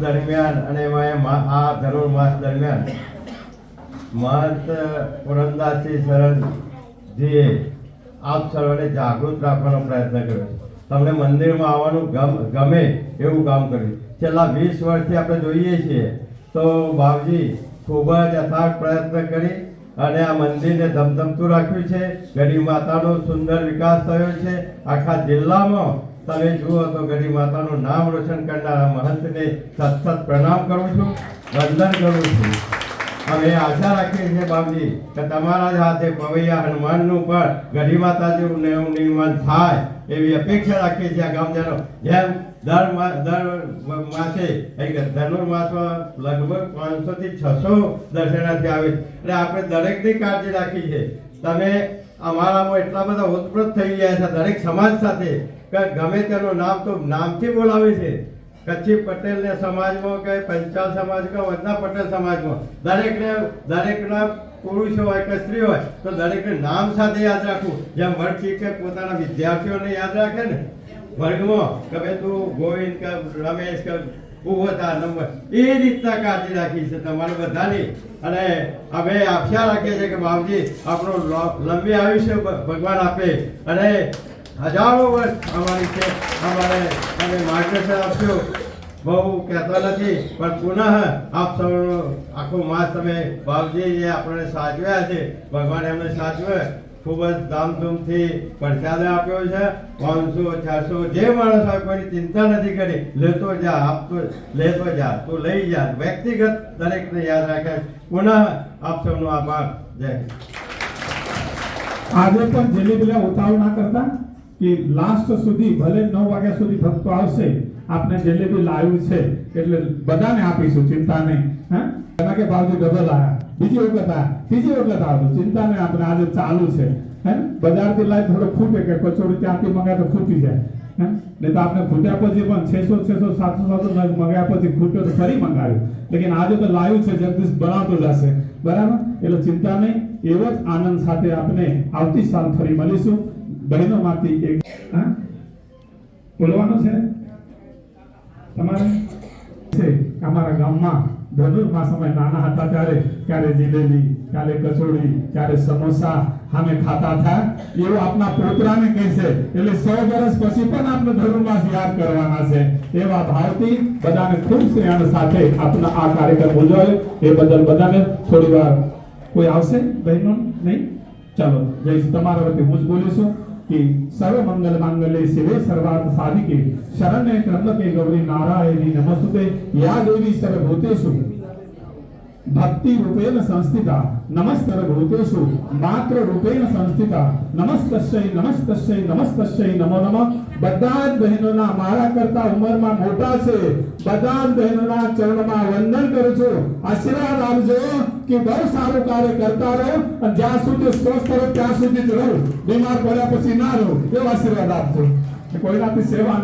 દરમિયાન અને એમાં આ ધનુર માસ દરમિયાન મહંત પુરંદાસજી શરણજીએ આપ સર્વને જાગૃત રાખવાનો પ્રયત્ન કર્યો તમને મંદિરમાં આવવાનું ગમ, ગમે એવું કામ કર્યું. છેલ્લા વીસ વર્ષથી આપણે જોઈએ છીએ તો બાપજી ખૂબ જ અથાગ પ્રયત્ન કરી અને આ મંદિરને ધમધમતું રાખ્યું છે. ગઢી માતાનો સુંદર વિકાસ થયો છે. આખા જિલ્લામાં તમે જુઓ તો ગઢી માતાનું નામ રોશન કરનારા મહંતને સતત પ્રણામ કરું છું, વંદન કરું છું. અમે આશા રાખીએ છીએ બાપજી કે તમારા જ હાથે પવૈયા હનુમાનનું પણ ગઢી માતા જેવું નવું નિર્માણ થાય એવી અપેક્ષા રાખીએ છીએ આ ગામજનો. જેમ દર દર માસે ધનુર્માસમાં લગભગ પાંચસો થી છસો દર્શનાર્થી આવે એટલે આપણે દરેકની કાળજી રાખી છે. તમે અમારામાં એટલા બધા ઉત્પ્રત થઈ ગયા છે, દરેક સમાજ સાથે. ગમે તેનું નામ તો નામથી બોલાવે છે. કચ્છી પટેલને સમાજમાં કે પંચાલ સમાજ કે વધના પટેલ સમાજમાં. દરેકને, દરેકના પુરુષ હોય કે સ્ત્રી હોય, તો દરેકને નામ સાથે યાદ રાખવું. જેમ વર્ગ શિક્ષક પોતાના વિદ્યાર્થીઓને યાદ રાખે ને. વર્ગમાં કે ભાઈ તું ગોવિંદ કે રમેશ કે ઊભો નંબર. એ રીતના કાળજી રાખી છે તમારે બધાની. અને અમે આશા રાખીએ છીએ કે બાપજી, આપણું લંબી આયુષ્ય ભગવાન આપે. અને હજારો વર્ષ અમારી છે, અમારે અમે માર્ગદર્શન આપશો બહુ કહેતા નથી, પણ પુનઃ આપ સૌનો આખો માસ તમે ભાવજી એ આપણને સાચવ્યા છે. ભગવાન એમને સાચવે. ખૂબ જ ધામધૂમથી પ્રસાદ આપ્યો છે. પાંચસો ચારસો જે માણસ કોઈની ચિંતા નથી કરી. લેતો જા, આપતો, લેતો જા, તું લઈ જા. વ્યક્તિગત દરેકને યાદ રાખે. પુનઃ આપ સૌનો આભાર. જય. આજે પણ જલેબીલા ઉતાવળ ના કરતા? કે લાસ્ટ સુધી ભલે નવ વાગ્યા સુધી ભક્તો આવશે, આપને જલેબી લાવ્યું છે, એટલે બધાને આપીશું ચિંતા નહીં હા? એના કે ભાવજી ડબલ આયા. બીજી વખત આ ત્રીજી વખત આવતું ચિંતા નહીં આપણે આજે ચાલુ છે, હે? બજારથી લાવી થોડો ખૂટે કે કચોડી ત્યાંથી મંગાય તો ખૂટી જાય, હે? નહીં તો આપણે ખૂટ્યા પછી પણ છસો છસો, સાતસો સાતસો મંગાવ્યા પછી ખૂટ્યો તો ફરી મંગાવ્યું લેકિન આજે તો લાવ્યું છે, જગદીશ બનાવતો જશે. બરાબર? એટલે ચિંતા નહીં એવો જ આનંદ સાથે આપણે આવતી સાલ ફરી મળીશું. બહેનોમાંથી એક. હા? બોલવાનું છે? તમારે? છે. અમારા ગામમાં ધનુરમાં સમય નાના હતા ત્યારે, ક્યારે જલેબી, ક્યારે કચોડી ક્યારે સમોસા અમે ખાતા હતા. એવું આપના પોતરાને કહેશે. એટલે સો વર્ષ પછી પણ આપને ધનુર્માસ યાદ કરવાના છે. એવા ભાવથી બધાને ખૂબ સ્નેહ સાથે આપના આ કાર્યક્રમ ઉજવાયો. એ બદલ બધાને થોડી વાર કોઈ આવશે બહેનો? નહીં? ચાલો, જય તમારા વતી હું જ બોલીશું की सर्व मंगल मांगल्ये शिवे सर्वात साधिके. शरण्य त्र्यंबके गौरी नारायणी नमस्ते या देवी सर्वभूतेषु. ભક્તિ રૂપેણ સંસ્થિતા નમસ્તર ભૂતેષુ માત્ર રૂપેણ સંસ્થિતા નમસ્તસ્ય નમસ્તસ્ય નમસ્તસ્ય નમો નમઃ બધા જ બહેનોના મારા કરતા ઉંમરમાં મોટા છે બધા જ બહેનોના ચરણમાં વંદન કરું છું આશીર્વાદ આપજો કે બહુ સારું કાર્ય કરતા રહો અને જ્યાં સુધી સ્વસ્થ રહો ત્યાં સુધી જ રહો બીમાર પડ્યા પછી ના રહો એવો આશીર્વાદ આપજો કોઈનાથી સેવા